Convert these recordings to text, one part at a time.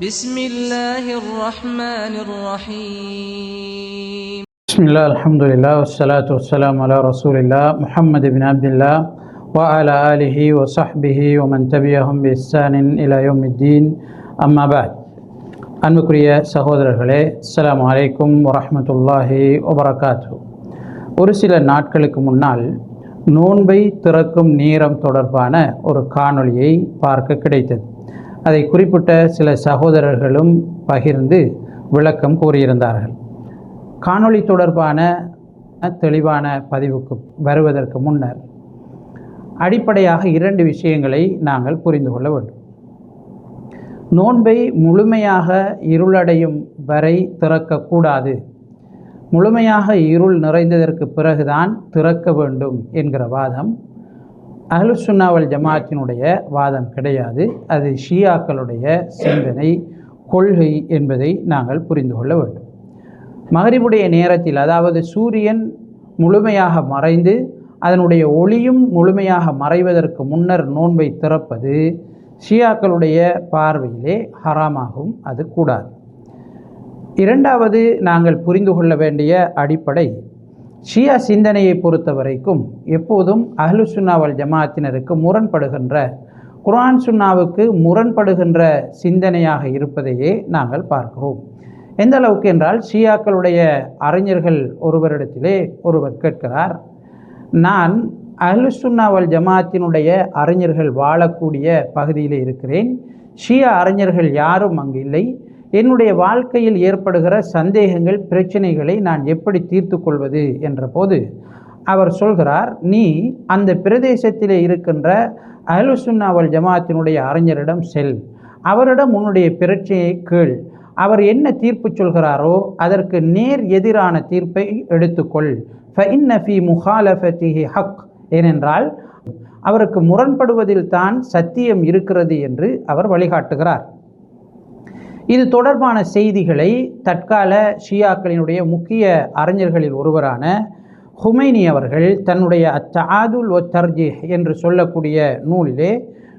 بسم الله الرحمن الرحيم بسم الله الحمد لله والصلاة والسلام على رسول الله محمد بن عبد الله وعلى آله وصحبه ومن تبعهم بإحسان إلى يوم الدين أما بعد அன்புக்குரிய சகோதரர்களே அஸ்ஸலாமு அலைக்கும் வரஹ்மத்துல்லாஹி வபரகாத்து ஒரு சில நாட்களுக்கு முன்னால் நோன்பை திறக்கும் நேரம் தொடர்பான ஒரு காணொளியை பார்க்க கிடைத்தது அதை குறிப்பிட்ட சில சகோதரர்களும் பகிர்ந்து விளக்கம் கூறியிருந்தார்கள். காணொளி தொடர்பான தெளிவான பதிவுக்கு வருவதற்கு முன்னர் அடிப்படையாக இரண்டு விஷயங்களை நாங்கள் புரிந்து கொள்ள வேண்டும். நோன்பை முழுமையாக இருளடையும் வரை திறக்கக்கூடாது. முழுமையாக இருள் நிறைந்ததற்கு பிறகுதான் திறக்க வேண்டும் என்கிற வாதம் அஹ்லுசுன்னாவல் ஜமாத்தினுடைய வாதம் கிடையாது. அது ஷியாக்களுடைய சிந்தனை கொள்கை என்பதை நாங்கள் புரிந்து கொள்ள வேண்டும். மகரிபுடைய நேரத்தில் அதாவது சூரியன் முழுமையாக மறைந்து அதனுடைய ஒளியும் முழுமையாக மறைவதற்கு முன்னர் நோன்பை திறப்பது ஷியாக்களுடைய பார்வையிலே ஹராமாகும் அது கூடாது. இரண்டாவது நாங்கள் புரிந்து கொள்ள வேண்டிய அடிப்படை ஷியா சிந்தனையை பொறுத்த வரைக்கும் எப்போதும் அஹ்லு சுன்னாவல் ஜமாத்தினருக்கு முரண்படுகின்ற குரான் சுன்னாவுக்கு முரண்படுகின்ற சிந்தனையாக இருப்பதையே நாங்கள் பார்க்கிறோம். எந்த அளவுக்கு என்றால் ஷியாக்களுடைய அறிஞர்கள் ஒருவரிடத்திலே ஒருவர் கேட்கிறார் நான் அஹ்லு சுன்னாவல் ஜமாத்தினுடைய அறிஞர்கள் வாழக்கூடிய பகுதியில் இருக்கிறேன். ஷியா அறிஞர்கள் யாரும் அங்கு இல்லை. என்னுடைய வாழ்க்கையில் ஏற்படுகிற சந்தேகங்கள் பிரச்சனைகளை நான் எப்படி தீர்த்து கொள்வது என்ற போது அவர் சொல்கிறார் நீ அந்த பிரதேசத்திலே இருக்கின்ற அலுசுன்னாவல் ஜமாத்தினுடைய அறிஞரிடம் செல். அவரிடம் உன்னுடைய பிரச்சனையை கேள். அவர் என்ன தீர்ப்பு சொல்கிறாரோ அதற்கு நேர் எதிரான தீர்ப்பை எடுத்துக்கொள். ஃபஇன்ன ஃபி முஹாலஃபத்திஹி ஹக். ஏனென்றால் அவருக்கு முரண்படுவதில் தான் சத்தியம் இருக்கிறது என்று அவர் வழிகாட்டுகிறார். இது தொடர்பான செய்திகளை தற்கால ஷியாக்களினுடைய முக்கிய அறிஞர்களில் ஒருவரான ஹுமைனி அவர்கள் தன்னுடைய அத்தாதுல் ஒ தர்ஜி என்று சொல்லக்கூடிய நூலிலே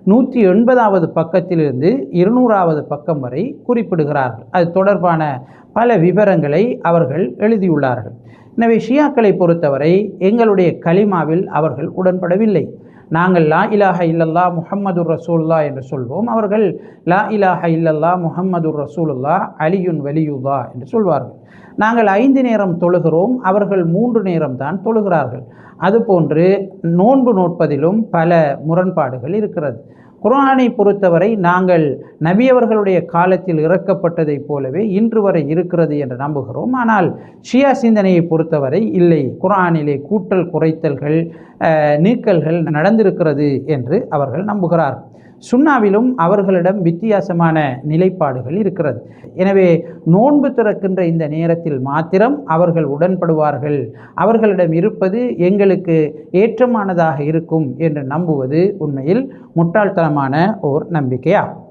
நூற்றி எண்பதாவது பக்கத்திலிருந்து இருநூறாவது பக்கம் வரை குறிப்பிடுகிறார்கள். அது தொடர்பான பல விவரங்களை அவர்கள் எழுதியுள்ளார்கள். எனவே ஷியாக்களை பொறுத்தவரை எங்களுடைய கலிமாவில் அவர்கள் உடன்படவில்லை. நாங்கள் லா இலாஹ இல்லல்லா முஹம்மது ரசூல்லா என்று சொல்வோம். அவர்கள் லா இலாஹ இல்லல்லா முஹம்மது ரசூலுல்லா அலியுன் வலியுல்லா என்று சொல்வார்கள். நாங்கள் ஐந்து நேரம் தொழுகிறோம். அவர்கள் மூன்று நேரம் தான் தொழுகிறார்கள். அதுபோன்று நோன்பு நோட்பதிலும் பல முரண்பாடுகள் இருக்கிறது. குரானை பொறுத்தவரை நாங்கள் நபியவர்களுடைய காலத்தில் இறக்கப்பட்டதைப் போலவே இன்று வரை இருக்கிறது என்று நம்புகிறோம். ஆனால் ஷியா சிந்தனையை பொறுத்தவரை இல்லை. குரானிலே கூட்டல் குறைத்தல்கள் நீக்கல்கள் நடந்திருக்கிறது என்று அவர்கள் நம்புகிறார்கள். சுண்ணாவிலும் அவர்களிடம் வித்தியாசமான நிலைப்பாடுகள் இருக்கிறது. எனவே நோன்பு திறக்கின்ற இந்த நேரத்தில் மாத்திரம் அவர்கள் உடன்படுவார்கள். அவர்களிடம் இருப்பது எங்களுக்கு ஏற்றமானதாக இருக்கும் என்று நம்புவது உண்மையில் முட்டாள்தனமான ஓர் நம்பிக்கையாகும்.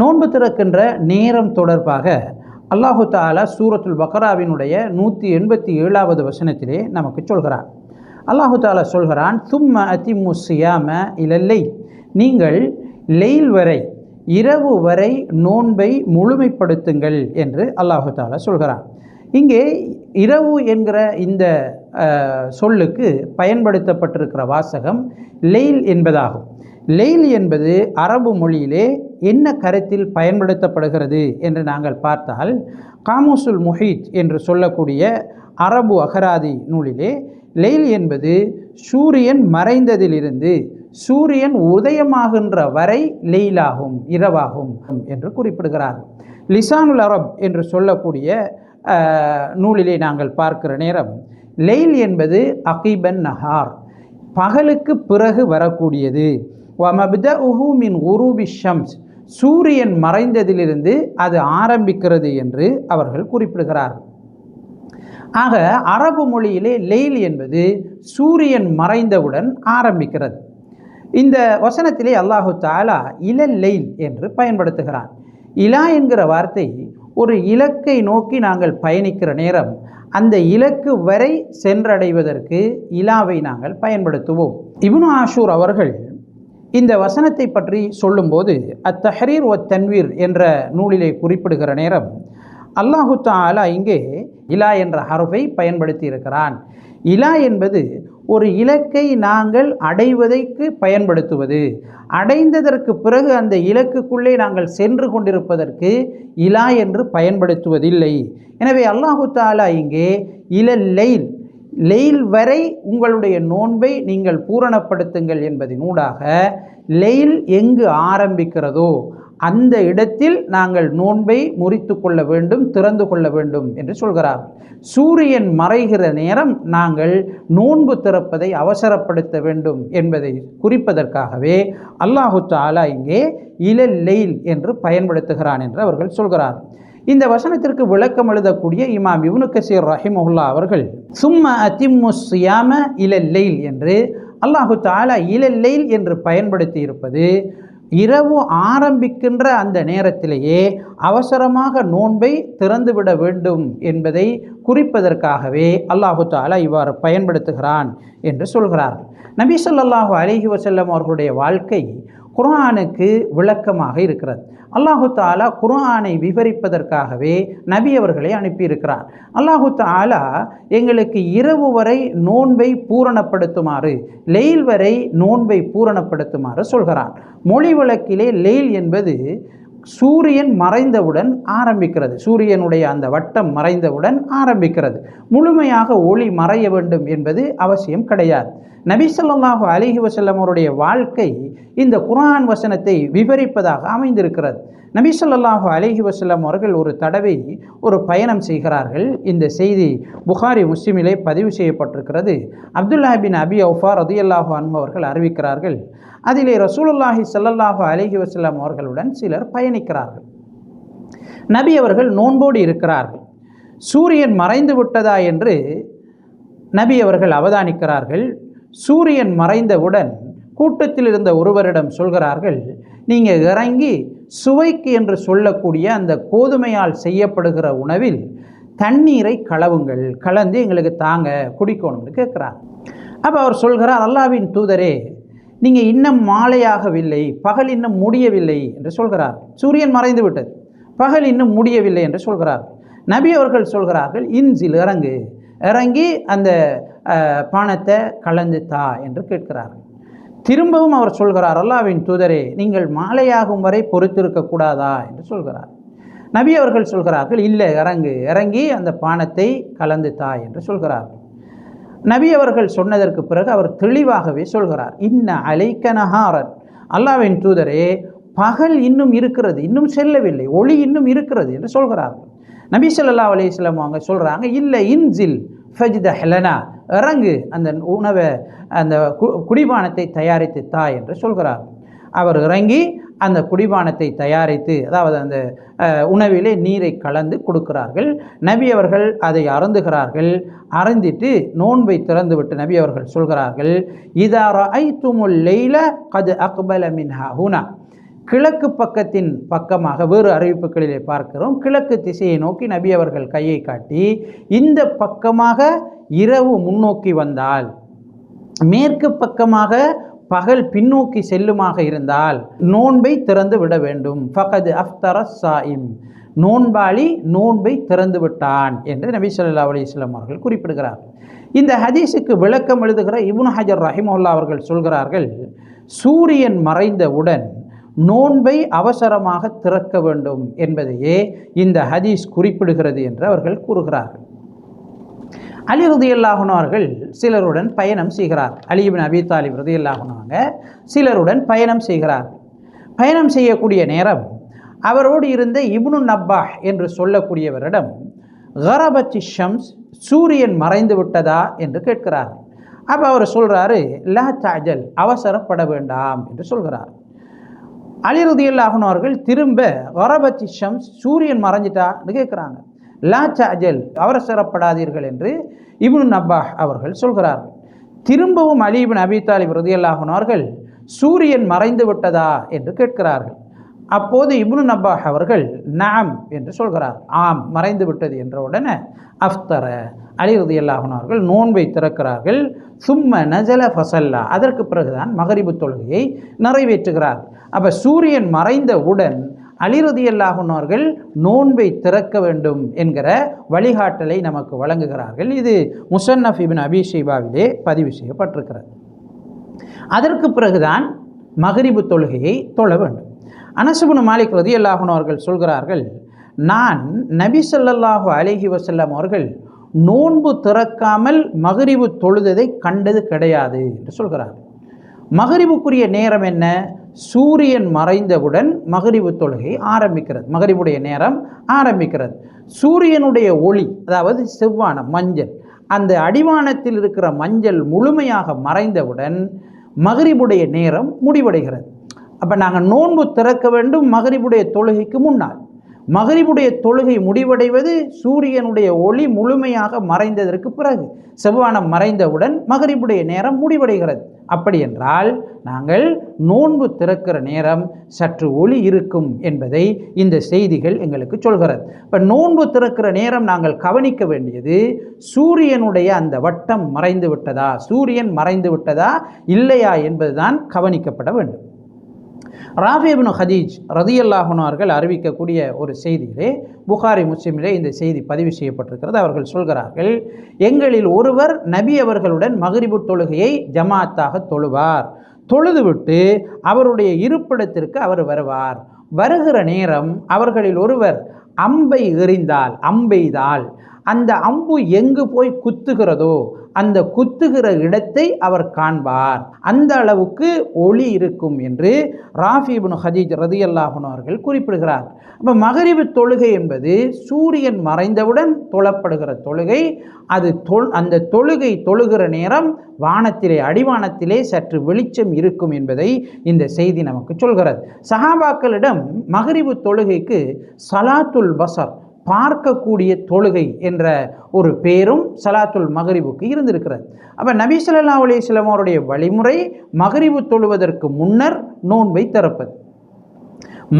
நோன்பு திறக்கின்ற நேரம் தொடர்பாக அல்லாஹு தாலா சூரத்துல் பக்ராவினுடைய நூற்றி எண்பத்தி ஏழாவது வசனத்திலே நமக்கு சொல்கிறான். அல்லாஹு தாலா சொல்கிறான் தும்ம அதிமுசியாம இலல்லை நீங்கள் லெயில் வரை இரவு வரை நோன்பை முழுமைப்படுத்துங்கள் என்று அல்லாஹு தாலா சொல்கிறான். இங்கே இரவு என்கிற இந்த சொல்லுக்கு பயன்படுத்தப்பட்டிருக்கிற வாசகம் லெயில் என்பதாகும். லெயில் என்பது அரபு மொழியிலே என்ன கருத்தில் பயன்படுத்தப்படுகிறது என்று நாங்கள் பார்த்தால் காமோசுல் முஹீத் என்று சொல்லக்கூடிய அரபு அகராதி நூலிலே லெயில் என்பது சூரியன் மறைந்ததிலிருந்து சூரியன் உதயமாகின்ற வரை லெயிலாகும் இரவாகும் என்று குறிப்பிடுகிறார். லிசானுல் அரப் என்று சொல்லக்கூடிய நூலிலே நாங்கள் பார்க்கிற நேரம் லெயில் என்பது அகிபன் நஹார் பகலுக்கு பிறகு வரக்கூடியது. வமபித உஹு மின் உருபி ஷம்ஸ் சூரியன் மறைந்ததிலிருந்து அது ஆரம்பிக்கிறது என்று அவர்கள் குறிப்பிடுகிறார். ஆக அரபு மொழியிலே லெயில் என்பது சூரியன் மறைந்தவுடன் ஆரம்பிக்கிறது. இந்த வசனத்திலே அல்லாஹு தாலா இலல் லெயில் என்று பயன்படுத்துகிறான். இலா என்கிற வார்த்தை ஒரு இலக்கை நோக்கி நாங்கள் பயணிக்கிற நேரம் அந்த இலக்கு வரை சென்றடைவதற்கு இலாவை நாங்கள் பயன்படுத்துவோம். இப்னு ஆஷூர் அவர்கள் இந்த வசனத்தை பற்றி சொல்லும்போது அத்தஹரீர் ஒ தன்வீர் என்ற நூலிலே குறிப்பிடுகிற நேரம் அல்லாஹு தாலா இங்கே இலா என்ற ஹரஃபை பயன்படுத்தி இருக்கிறான் இலா என்பது ஒரு இலக்கை நாங்கள் அடைவதற்கு பயன்படுத்துவது. அடைந்ததற்கு பிறகு அந்த இலக்குக்குள்ளே நாங்கள் சென்று கொண்டிருப்பதற்கு இலா என்று பயன்படுத்துவதில்லை. எனவே அல்லாஹு தாலா இங்கே இல லெயில் லெயில் வரை உங்களுடைய நோன்பை நீங்கள் பூரணப்படுத்துங்கள் என்பதினூடாக லெயில் எங்கு ஆரம்பிக்கிறதோ அந்த இடத்தில் நாங்கள் நோன்பை முறித்து கொள்ள வேண்டும் திறந்து கொள்ள வேண்டும் என்று சொல்கிறார். சூரியன் மறைகிற நேரம் நாங்கள் நோன்பு திறப்பதை அவசரப்படுத்த வேண்டும் என்பதை குறிப்பதற்காகவே அல்லாஹு தாலா இங்கே இளல் லெயில் என்று பயன்படுத்துகிறான் என்று அவர்கள் சொல்கிறார். இந்த வசனத்திற்கு விளக்கம் எழுதக்கூடிய இமாம் இப்னு கசீர் ரஹிமஹுல்லா அவர்கள் சும்ம அதிம்மு சியாம லெயில் என்று அல்லாஹு தாலா இலல்லைல் என்று பயன்படுத்தி இருப்பது இரவு ஆரம்பிக்கின்ற அந்த நேரத்திலேயே அவசரமாக நோன்பை திறந்துவிட வேண்டும் என்பதை குறிப்பதற்காகவே அல்லாஹு தாலா இவ்வாறு பயன்படுத்துகிறான் என்று சொல்கிறார். நபி சொல்லாஹு அலிஹி வசல்லம் அவர்களுடைய வாழ்க்கை குர்ஆனுக்கு விளக்கமாக இருக்கிறது. அல்லாஹு தாலா குர்ஆனை விவரிப்பதற்காகவே நபி அவர்களை அனுப்பியிருக்கிறார் அல்லாஹு தாலா எங்களுக்கு இரவு வரை நோன்பை பூரணப்படுத்துமாறு லெயில் வரை நோன்பை பூரணப்படுத்துமாறு சொல்கிறான். மொழி வழக்கிலே லெயில் என்பது சூரியன் மறைந்தவுடன் ஆரம்பிக்கிறது. சூரியனுடைய அந்த வட்டம் மறைந்தவுடன் ஆரம்பிக்கிறது. முழுமையாக ஒளி மறைய வேண்டும் என்பது அவசியம் கிடையாது. நபிசல்லாஹு அலிஹி வசல்லம் அவருடைய வாழ்க்கை இந்த குரான் வசனத்தை விவரிப்பதாக அமைந்திருக்கிறது. நபிசல்லாஹு அலிஹி வசல்லம் அவர்கள் ஒரு தடவை ஒரு பயணம் செய்கிறார்கள். இந்த செய்தி புகாரி முஸ்லிமிலே பதிவு செய்யப்பட்டிருக்கிறது. அப்துல்லா பின் அபி அவுஃபா ரதியல்லாஹு அன்பு அவர்கள் அறிவிக்கிறார்கள். அதிலே ரசூலுல்லாஹி சல்லல்லாஹு அலிஹி வசல்லம் அவர்களுடன் சிலர் பயணிக்கிறார்கள். நபி அவர்கள் நோன்போடு இருக்கிறார்கள். சூரியன் மறைந்து விட்டதா என்று நபி அவர்கள் அவதானிக்கிறார்கள். சூரியன் மறைந்தவுடன் கூட்டத்தில் இருந்த ஒருவரிடம் சொல்கிறார்கள் நீங்கள் இறங்கி சுவைக்கு என்று சொல்லக்கூடிய அந்த கோதுமையால் செய்யப்படுகிற உணவில் தண்ணீரை கலவுங்கள் கலந்து எங்களுக்கு தாங்க குடிக்கணும்னு கேட்குறாங்க அப்போ அவர் சொல்கிறார் அல்லாவின் தூதரே நீங்கள் இன்னும் மாலையாகவில்லை பகல் இன்னும் முடியவில்லை என்று சொல்கிறார். சூரியன் மறைந்து விட்டது பகல் இன்னும் முடியவில்லை என்று சொல்கிறார். நபி அவர்கள் சொல்கிறார்கள் இன்சில் இறங்கு இறங்கி அந்த பானத்தை கலந்து தா என்று கேட்கிறார்கள். திரும்பவும் அவர் சொல்கிறார் அல்லாவின் தூதரே நீங்கள் மாலையாகும் வரை பொறுத்திருக்கக்கூடாதா என்று சொல்கிறார். நபி அவர்கள் சொல்கிறார்கள் இல்லை இறங்கு இறங்கி அந்த பானத்தை கலந்து தா என்று சொல்கிறார்கள் நபி அவர்கள் சொன்னதற்கு பிறகு அவர் தெளிவாகவே சொல்கிறார் இன்ன அலைக்க நஹாரன். அல்லாவின் தூதரே பகல் இன்னும் இருக்கிறது இன்னும் செல்லவில்லை ஒளி இன்னும் இருக்கிறது என்று சொல்கிறார்கள். நபி சொல்லா அலைஹி அவங்க சொல்கிறாங்க இல்லை இன்சில் ஃபஜித ஹெலனா. இறங்கு அந்த உணவை அந்த கு- குடிபானத்தை தயாரித்து தா என்று சொல்கிறார். அவர் இறங்கி அந்த குடிபானத்தை தயாரித்து அதாவது அந்த உணவிலே நீரை கலந்து கொடுக்கிறார்கள். நபி அவர்கள் அதை அருந்துகிறார்கள். அருந்திட்டு நோன்பை திறந்துவிட்டு நபி அவர்கள் சொல்கிறார்கள் இதார ஐ துமுல் லெய்ல கது அக்பல மின்ஹா ஹுனா. கிழக்கு பக்கத்தின் பக்கமாக வேறு அறிவிப்புகளிலே பார்க்கிறோம். கிழக்கு திசையை நோக்கி நபி அவர்கள் கையை காட்டி இந்த பக்கமாக இரவு முன்னோக்கி வந்தால் மேற்கு பக்கமாக பகல் பின்னோக்கி செல்லுமாக இருந்தால் நோன்பை திறந்து விட வேண்டும். ஃபகது அஃப்தர சாயிம் நோன்பாளி நோன்பை திறந்து விட்டான் என்று நபி சொல்லா அலி இஸ்லாம் அவர்கள் குறிப்பிடுகிறார் இந்த ஹதீஸுக்கு விளக்கம் எழுதுகிற இப்னு ஹஜர் ரஹிமுல்லா அவர்கள் சொல்கிறார்கள் சூரியன் மறைந்தவுடன் நோன்பை அவசரமாக திறக்க வேண்டும் என்பதையே இந்த ஹதீஸ் குறிப்பிடுகிறது என்று அவர்கள் கூறுகிறார்கள். அலி ருதியல்லாகுனார்கள் சிலருடன் பயணம் செய்கிறார். அலிபின் அபி தாலிப் ருதியல்லாகுனாங்க சிலருடன் பயணம் செய்கிறார். பயணம் செய்யக்கூடிய நேரம் அவரோடு இருந்த இப்னு நப்பா என்று சொல்லக்கூடியவரிடம் கரபத்தி ஷம்ஸ் சூரியன் மறைந்து விட்டதா? என்று கேட்கிறார். அப்போ அவர் சொல்கிறாரு லா தாஜல் அவசரப்பட வேண்டாம் என்று சொல்கிறார். அலிருதியல்லாகணும் அவர்கள் திரும்ப வரபத்தி ஷம்ஸ் சூரியன் மறைஞ்சிட்டான்னு கேட்குறாங்க. லா சாஜல் அவசரப்படாதீர்கள் என்று இப்னு நப்பா அவர்கள் சொல்கிறார்கள் திரும்பவும் அலிபின் இப்னு அபி தாலிப் ரதியல்லாஹன் அவர்கள் சூரியன் மறைந்து விட்டதா என்று கேட்கிறார்கள். அப்போது இப்னு நப்பா அவர்கள் நாம் என்று சொல்கிறார். ஆம் மறைந்து விட்டது என்ற உடனே அஃப்தர அலி ரதியல்லாஹன் அவர்கள் நோன்பை திறக்கிறார்கள். சும்ம நஜல ஃபசல்லா அதற்கு பிறகுதான் மகரிபு தொழுகையை நிறைவேற்றுகிறார். அப்போ சூரியன் மறைந்தவுடன் அலிருதியல்லாகுனார்கள் நோன்பை திறக்க வேண்டும் என்கிற வழிகாட்டலை நமக்கு வழங்குகிறார்கள். இது முசன்னஃப் இபின் அபிஷேபாவிலே பதிவு செய்யப்பட்டிருக்கிறது. அதற்கு பிறகுதான் மகரிபு தொழுகையை தொழ வேண்டும். அனசுபுன் மாலிக் ரதி அவர்கள் சொல்கிறார்கள் நான் நபி சொல்லல்லாஹு அலேஹி வசல்லம் அவர்கள் நோன்பு திறக்காமல் மகரிவு தொழுததை கண்டது கிடையாது என்று சொல்கிறார்கள். மகரிவுக்குரிய நேரம் என்ன? சூரியன் மறைந்தவுடன் மகரிவு தொழுகை ஆரம்பிக்கிறது. மகரிவுடைய நேரம் ஆரம்பிக்கிறது. சூரியனுடைய ஒளி அதாவது செவ்வானம் மஞ்சள் அந்த அடிவானத்தில் இருக்கிற மஞ்சள் முழுமையாக மறைந்தவுடன் மகரிபுடைய நேரம் முடிவடைகிறது. அப்போ நாங்கள் நோன்பு திறக்க வேண்டும் மகரிபுடைய தொழுகைக்கு முன்னால். மகரிபுடைய தொழுகை முடிவடைவது சூரியனுடைய ஒளி முழுமையாக மறைந்ததற்கு பிறகு. செவ்வானம் மறைந்தவுடன் மகரிபுடைய நேரம் முடிவடைகிறது. அப்படி என்றால் நாங்கள் நோன்பு திறக்கிற நேரம் சற்று ஒளி இருக்கும் என்பதை இந்த செய்திகள் எங்களுக்கு சொல்கிறது. இப்போ நோன்பு திறக்கிற நேரம் நாங்கள் கவனிக்க வேண்டியது சூரியனுடைய அந்த வட்டம் மறைந்து விட்டதா? சூரியன் மறைந்து விட்டதா? இல்லையா என்பதுதான் கவனிக்கப்பட வேண்டும். ராஃபிபின் ஹதீஜ் ரதியல்லாஹுனார்கள் அறிவிக்கக்கூடிய ஒரு செய்தியிலே புகாரி முஸ்லிமிலே இந்த செய்தி பதிவு செய்யப்பட்டிருக்கிறது. அவர்கள் சொல்கிறார்கள் எங்களில் ஒருவர் நபி அவர்களுடன் மகிரிபு தொழுகையை ஜமாத்தாக தொழுவார். தொழுதுவிட்டு அவருடைய இருப்பிடத்திற்கு அவர் வருவார். வருகிற நேரம் அவர்களில் ஒருவர் அம்பை எறிந்தால் அம்பெய்தால் அந்த அம்பு எங்கு போய் குத்துகிறதோ அந்த குத்துகிற இடத்தை அவர் காண்பார். அந்த அளவுக்கு ஒளி இருக்கும் என்று ராஃபிபுன் ஹஜீஜ் ரதி அல்லாஹன் அவர்கள் குறிப்பிடுகிறார். அப்போ மகரிபு தொழுகை என்பது சூரியன் மறைந்தவுடன் தொழப்படுகிற தொழுகை. அது தொல் அந்த தொழுகை தொழுகிற நேரம் வானத்திலே அடிவானத்திலே சற்று வெளிச்சம் இருக்கும் என்பதை இந்த செய்தி நமக்கு சொல்கிறது. சஹாபாக்களிடம் மகரிபு தொழுகைக்கு சலாத்துல் பசர் பார்க்கக்கூடிய தொழுகை என்ற ஒரு பேரும் சலாத்துல் மகரிபுக்கு இருந்திருக்கிறது. அப்போ நபி சொல்லா அலிஸ்லாம் அவருடைய வழிமுறை மகரிபு தொழுவதற்கு முன்னர் நோன்பை திறப்பது.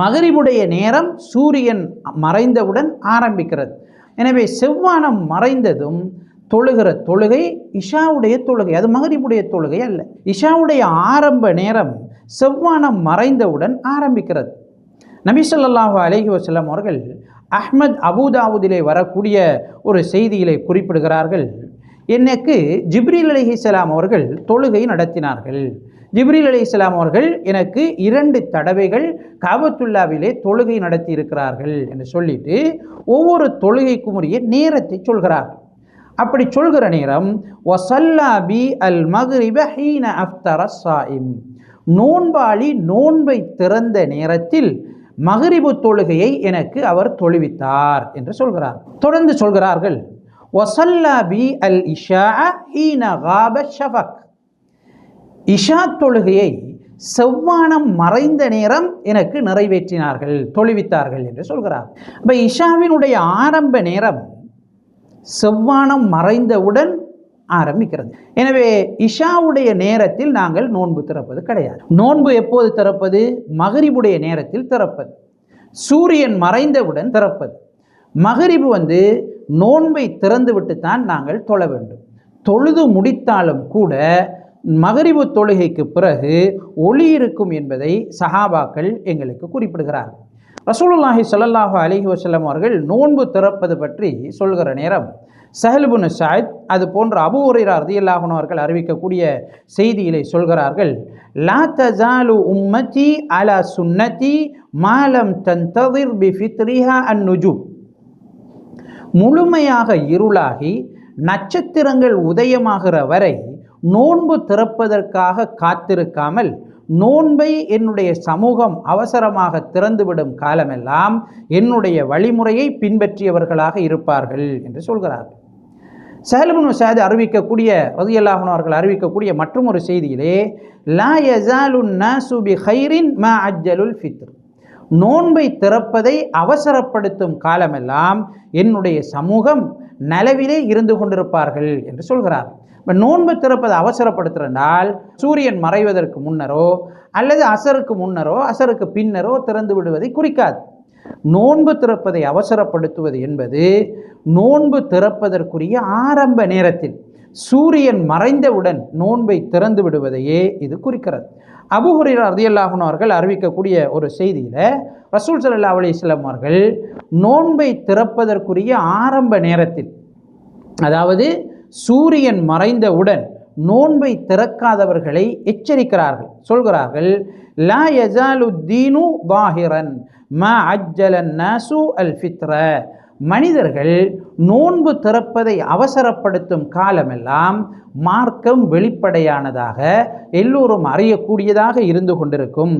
மகரிபுடைய நேரம் சூரியன் மறைந்தவுடன் ஆரம்பிக்கிறது. எனவே செவ்வானம் மறைந்ததும் தொழுகிற தொழுகை இஷாவுடைய தொழுகை அது மகரிபுடைய தொழுகை அல்ல. இஷாவுடைய ஆரம்ப நேரம் செவ்வானம் மறைந்தவுடன் ஆரம்பிக்கிறது. நபி ஸல்லல்லாஹு அலைஹி அவர்கள் அஹ்மத் அபுதாவுதிலே வரக்கூடிய ஒரு செய்தியிலே குறிப்பிடுகிறார்கள். எனக்கு ஜிப்ரீல் அலிஹிஸ்லாம் அவர்கள் தொழுகை நடத்தினார்கள். ஜிப்ரீல் அலிஸ்லாம் அவர்கள் எனக்கு இரண்டு தடவைகள் காபத்துல்லாவிலே தொழுகை நடத்தி இருக்கிறார்கள் என்று சொல்லிட்டு ஒவ்வொரு தொழுகைக்கும் உரிய நேரத்தை சொல்கிறார். அப்படி சொல்கிற நேரம் ஒசல்லாபி அல் மக்ரிப ஹீன அஃப்தர சாயிம் நோன்பாளி நோன்பை திறந்த நேரத்தில் மகரிபு தொழுகையை எனக்கு அவர் தொழுவித்தார் என்று சொல்கிறார். தொடர்ந்து சொல்கிறார்கள். ஒசல்லா பி அல் இஷா ஹீன ஷஃபக். இஷா தொழுகையை செவ்வானம் மறைந்த நேரம் எனக்கு நிறைவேற்றினார்கள் தொழுவித்தார்கள் என்று சொல்கிறார். அப்போ இஷாவினுடைய ஆரம்ப நேரம் செவ்வானம் மறைந்தவுடன் ஆரம்பிக்கிறது. எனவே இஷாவுடைய நேரத்தில் நாங்கள் நோன்பு திறப்பது கிடையாது. நோன்பு எப்போது திறப்பது? மகரிபுடைய நேரத்தில் திறப்பது. சூரியன் மறைந்தவுடன் திறப்பது. மகரிபு வந்து நோன்பை திறந்துவிட்டு தான் நாங்கள் தொழ வேண்டும். தொழுது முடித்தாலும் கூட மகரிபு தொழுகைக்கு பிறகு ஒளி இருக்கும் என்பதை சஹாபாக்கள் எங்களுக்கு குறிப்பிடுகிறார்கள். ரசூலுல்லாஹி சொல்லல்லாஹு அலிஹி வசலம் அவர்கள் நோன்பு திறப்பது பற்றி சொல்கிற நேரம் சஹல்புன் சாயத் அது போன்ற அபு உரைரா ரதியல்லாஹுன் அவர்கள் அறிவிக்கக்கூடிய செய்தியிலே சொல்கிறார்கள் லா தஜாலு உம்மதி அலா சுன்னதி மாலம் தந்ததிர் பி ஃபித்ரிஹா அன் நுஜு முழுமையாக இருளாகி நட்சத்திரங்கள் உதயமாகிற வரை நோன்பு திறப்பதற்காக காத்திருக்காமல் நோன்பை என்னுடைய சமூகம் அவசரமாக திறந்துவிடும் காலமெல்லாம் என்னுடைய வழிமுறையை பின்பற்றியவர்களாக இருப்பார்கள் என்று சொல்கிறார்கள். சஹல்புன் சாது அறிவிக்கக்கூடிய ரதியல்லாஹன் அவர்கள் அறிவிக்கக்கூடிய மற்றும் ஒரு செய்தியிலே லா யசாலுன் நாசு பி ஹைரின் மா அஜ்ஜலுல் ஃபித்ர். நோன்பை திறப்பதை அவசரப்படுத்தும் காலமெல்லாம் என்னுடைய சமூகம் நலவிலே இருந்து கொண்டிருப்பார்கள் என்று சொல்கிறார். இப்போ நோன்பு திறப்பதை அவசரப்படுத்துறனால் சூரியன் மறைவதற்கு முன்னரோ அல்லது அசருக்கு முன்னரோ அசருக்கு பின்னரோ திறந்து விடுவதை குறிக்காது. நோன்பு திறப்பதை அவசரப்படுத்துவது என்பது நோன்பு திறப்பதற்குரிய ஆரம்ப நேரத்தில் சூரியன் மறைந்தவுடன் நோன்பை திறந்து விடுவதையே இது குறிக்கிறது. அபுஹுரீர் ரதியல்லாஹன் அவர்கள் அறிவிக்கக்கூடிய ஒரு செய்தியில் ரசூல் சல்லா அலிஸ்லாம் அவர்கள் நோன்பை திறப்பதற்குரிய ஆரம்ப நேரத்தில் அதாவது சூரியன் மறைந்தவுடன் நோன்பை திறக்காதவர்களை எச்சரிக்கிறார்கள். சொல்கிறார்கள் லா யஜாலுத்தீனு பாஹிரன் ம அஜ்ஜலன் நாசு அல் ஃபித்ர. மனிதர்கள் நோன்பு திறப்பதை அவசரப்படுத்தும் காலமெல்லாம் மார்க்கம் வெளிப்படையானதாக எல்லோரும் அறியக்கூடியதாக இருந்து கொண்டிருக்கும்.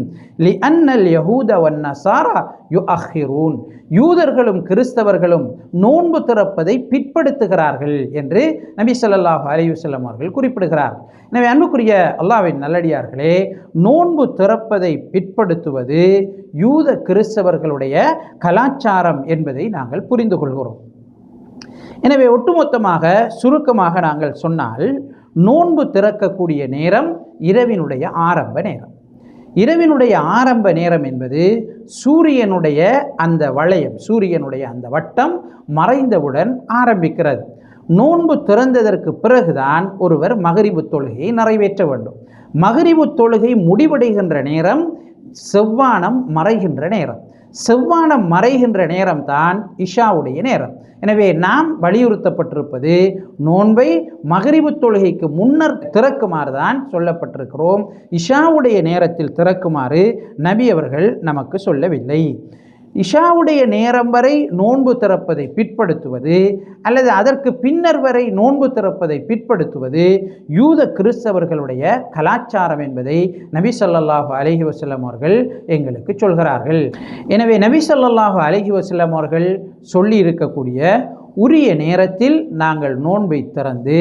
லி அன்னல் யஹூத வன்னசாரா யு அஹிரூன் யூதர்களும் கிறிஸ்தவர்களும் நோன்பு திறப்பதை பிற்படுத்துகிறார்கள் என்று நபி ஸல்லல்லாஹு அலையுசல்லம் அவர்கள் குறிப்பிடுகிறார். எனவே அன்புக்குரிய அல்லாவின் நல்லடியார்களே நோன்பு திறப்பதை பிற்படுத்துவது யூத கிறிஸ்தவர்களுடைய கலாச்சாரம் என்பதை நாங்கள் புரிந்து கொள்கிறோம். எனவே ஒட்டுமொத்தமாக சுருக்கமாக நாங்கள் சொன்னால் நோன்பு திறக்கக்கூடிய நேரம் இரவினுடைய ஆரம்ப நேரம். இரவினுடைய ஆரம்ப நேரம் என்பது சூரியனுடைய அந்த வளையம் சூரியனுடைய அந்த வட்டம் மறைந்தவுடன் ஆரம்பிக்கிறது. நோன்பு திறந்ததற்கு பிறகுதான் ஒருவர் மகரிபு தொழுகையை நிறைவேற்ற வேண்டும். மகரிபு தொழுகை முடிவடைகின்ற நேரம் செவ்வானம் மறைகின்ற நேரம். செவ்வானம் மறைகின்ற நேரம்தான் இஷாவுடைய நேரம். எனவே நாம் வலியுறுத்தப்பட்டிருப்பது நோன்பை மகரிபு தொழுகைக்கு முன்னர் திறக்குமாறு தான் சொல்லப்பட்டிருக்கிறோம். இஷாவுடைய நேரத்தில் திறக்குமாறு நபி அவர்கள் நமக்கு சொல்லவில்லை. இஷாவுடைய நேரம் வரை நோன்பு திறப்பதை பிற்படுத்துவது அல்லது அதற்கு பின்னர் வரை நோன்பு திறப்பதை பிற்படுத்துவது யூத கிறிஸ்தவர்களுடைய கலாச்சாரம் என்பதை நபி ஸல்லல்லாஹு அலஹி வசல்லம் அவர்கள் எங்களுக்கு சொல்கிறார்கள். எனவே நபி ஸல்லல்லாஹு அலஹி வசல்லம் அவர்கள் சொல்லி இருக்கக்கூடிய உரிய நேரத்தில் நாங்கள் நோன்பை திறந்து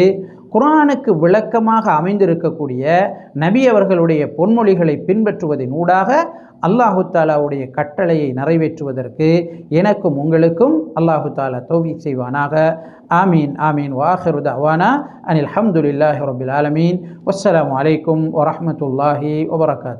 குரானுக்கு விளக்கமாக அமைந்திருக்கக்கூடிய நபி அவர்களுடைய பொன்மொழிகளை பின்பற்றுவதன் ஊடாக அல்லாஹு தாலாவுடைய கட்டளையை நிறைவேற்றுவதற்கு எனக்கும் உங்களுக்கும் அல்லாஹு தாலா தௌவி செய்வானாக. ஆமீன் ஆமீன். வாஹிரு அவானா அனில் அஹமதுல்லாஹி ரபில் ஆலமீன். வஸ்ஸலாம் அலைக்கும் வரமத்துல்லாஹி வபரகாத்து